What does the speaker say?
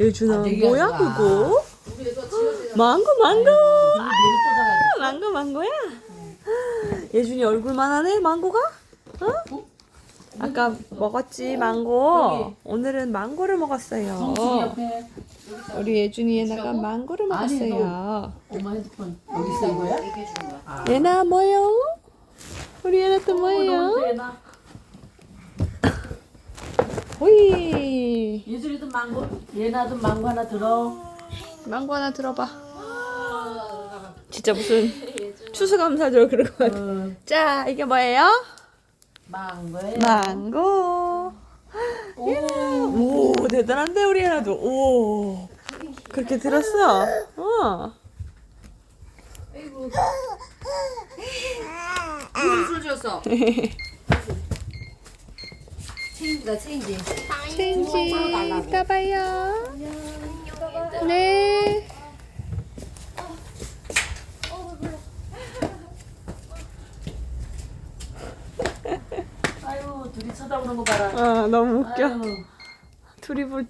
예준아 아, 뭐야. 그거? 망고 망고 아, 망고 망고야? 예준이 얼굴만 하네 망고가? 어? 아까 먹었지 망고 오늘은 망고를 먹었어요 우리 예준이 얘나가 망고를 먹었어요 엄마 핸드폰 여기 있는 거야? 아. 얘나 뭐요? 우리 얘나 또 뭐예요? 얘나 호이 예술이도 망고 얘나도 망고 하나 들어. 망고 하나 들어봐. 진짜 무슨 추수감사절 그런 거 같아. 어, 자 이게 뭐예요? 망고에 망고. 오. 대단한데 우리 얘나도. 오. 그렇게 들었어? 어. 술 줬어. 체인지다 체인지. 체인지 이따 봐요 네 아유 둘이 쳐다보는 거 봐라 아, 너무 웃겨 아유. 둘이 볼